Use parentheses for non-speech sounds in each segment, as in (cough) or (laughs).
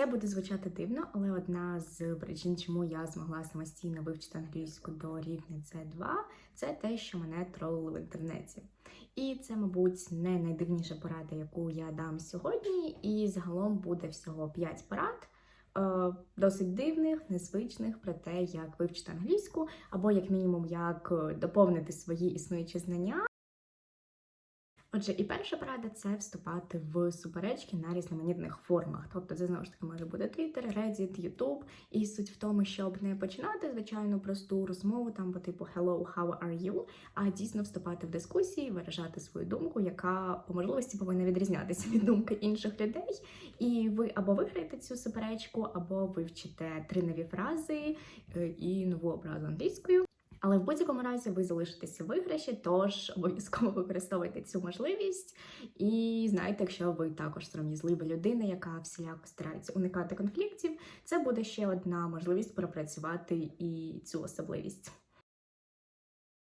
Це буде звучати дивно, але одна з причин, чому я змогла самостійно вивчити англійську до рівня C2, це те, що мене тролили в інтернеті. І це, мабуть, не найдивніша порада, яку я дам сьогодні. І загалом буде всього 5 порад. е, Досить дивних, незвичних про те, як вивчити англійську, або як мінімум як е, доповнити свої існуючі знання. Отже, і перша порада це вступати в суперечки на різноманітних формах. Тобто, це знову ж таки може бути Twitter, Reddit, YouTube. І суть в тому, щоб не починати звичайну просту розмову там по типу Hello, how are you? А дійсно вступати в дискусії, виражати свою думку, яка по можливості повинна відрізнятися від думки інших людей. І ви або виграєте цю суперечку, або вивчите три нові фрази е, і нову образу англійською. Але в будь-якому разі ви залишитеся в виграші, тож обов'язково використовуйте цю можливість. І знаєте, якщо ви також сором'язлива людина, яка всіляко старається уникати конфліктів, це буде ще одна можливість пропрацювати і цю особливість.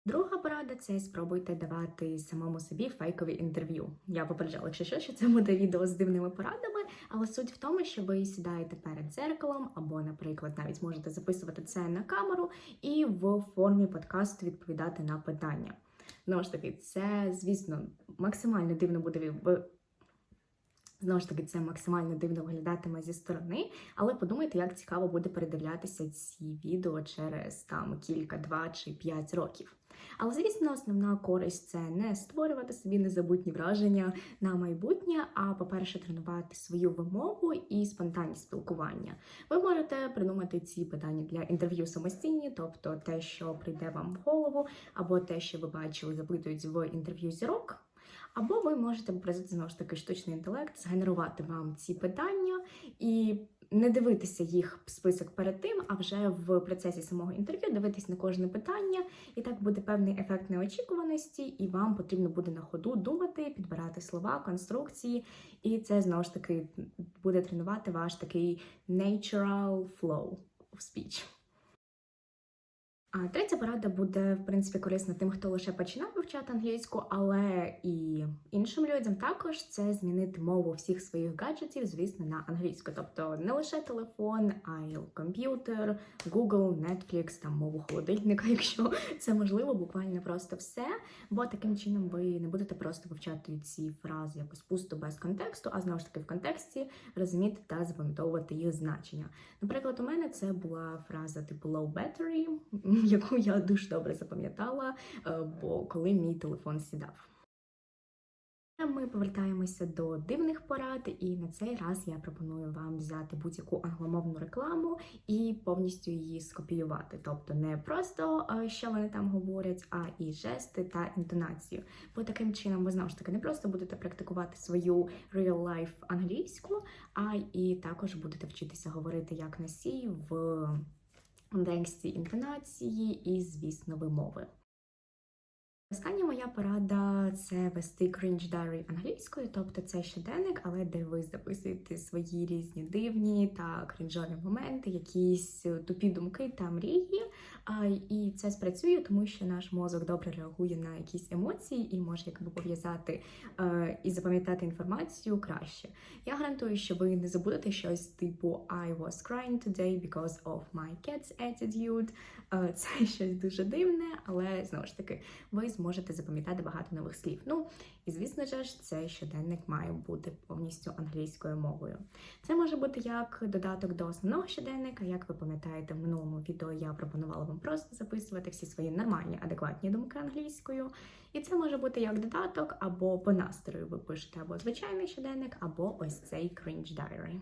Друга порада це спробуйте давати самому собі фейкові інтерв'ю. Я попереджала, якщо що, що це буде відео з дивними порадами, але суть в тому, що ви сідаєте перед дзеркалом, або, наприклад, навіть можете записувати це на камеру і в формі подкасту відповідати на питання. Знову ж таки, це, звісно, максимально дивно буде Знову ж таки, це максимально дивно виглядатиме зі сторони, але подумайте, як цікаво буде передивлятися ці відео через там кілька, два чи п'ять років. Але звісно, основна користь це не створювати собі незабутні враження на майбутнє, а по-перше, тренувати свою вимову і спонтанність спілкування. Ви можете придумати ці питання для інтерв'ю самостійні, тобто те, що прийде вам в голову, або те, що ви бачили, запитують в інтерв'ю зірок. Або ви можете попросити знову ж таки штучний інтелект, згенерувати вам ці питання і не дивитися їх в список перед тим, а вже в процесі самого інтерв'ю дивитись на кожне питання, і так буде певний ефект неочікуваності, і вам потрібно буде на ходу думати, підбирати слова, конструкції, і це знову ж таки буде тренувати ваш такий natural flow of speech. А третя порада буде, в принципі, корисна тим, хто лише починав вивчати англійську, але і іншим людям також це змінити мову всіх своїх гаджетів, звісно, на англійську. Тобто не лише телефон, а й комп'ютер, Google, Netflix, там мову холодильника, (laughs) якщо це можливо, буквально просто все. Бо таким чином ви не будете просто вивчати ці фрази якось пусто без контексту, а знову ж таки в контексті розуміти та запам'ятовувати їх значення. Наприклад, у мене це була фраза типу low battery, (laughs) яку я дуже добре запам'ятала, е, бо коли мій телефон сідав. Ми повертаємося до дивних порад, і на цей раз я пропоную вам взяти будь-яку англомовну рекламу і повністю її скопіювати. Тобто не просто е, що вони там говорять, а і жести та інтонацію. Бо таким чином ви знову ж таки не просто будете практикувати свою real life англійську, а і також будете вчитися говорити як носій в контексті інтонації і, звісно, вимови. Остання моя порада це вести cringe diary англійською, тобто це щоденник, але де ви записуєте свої різні дивні та крінжові моменти, якісь тупі думки та мрії. І це спрацює, тому що наш мозок добре реагує на якісь емоції і може якби пов'язати е, і запам'ятати інформацію краще. Я гарантую, що ви не забудете щось типу I was crying today because of my cat's attitude. Е, Це (laughs) щось дуже дивне, але знову ж таки, ви зможете запам'ятати багато нових слів. Ну і звісно ж, цей щоденник має бути повністю англійською мовою. Це може бути як додаток до основного щоденника. Як ви пам'ятаєте, в минулому відео я пропонувала вам просто записувати всі свої нормальні, адекватні думки англійською. І це може бути як додаток, або по настрою ви пишете або звичайний щоденник, або ось цей cringe diary.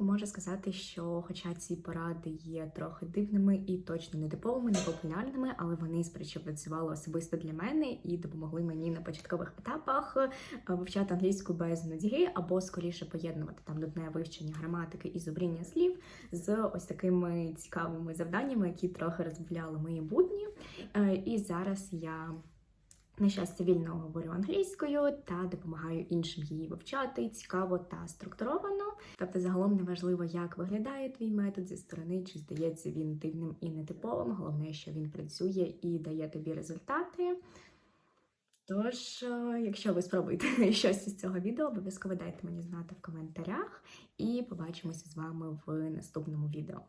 Можу сказати, що хоча ці поради є трохи дивними і точно нетиповими, непопулярними, але вони спрацювали особисто для мене і допомогли мені на початкових етапах е, вивчати англійську без нудьги, або скоріше поєднувати там нудне вивчення граматики і зубріння слів з ось такими цікавими завданнями, які трохи розбавляли мої будні. Е, І зараз я на щастя, вільно говорю англійською та допомагаю іншим її вивчати цікаво та структуровано. Тобто, загалом неважливо, як виглядає твій метод зі сторони, чи здається він дивним і нетиповим. Головне, що він працює і дає тобі результати. Тож, е, якщо ви спробуєте (laughs) щось із цього відео, обов'язково дайте мені знати в коментарях і побачимося з вами в наступному відео.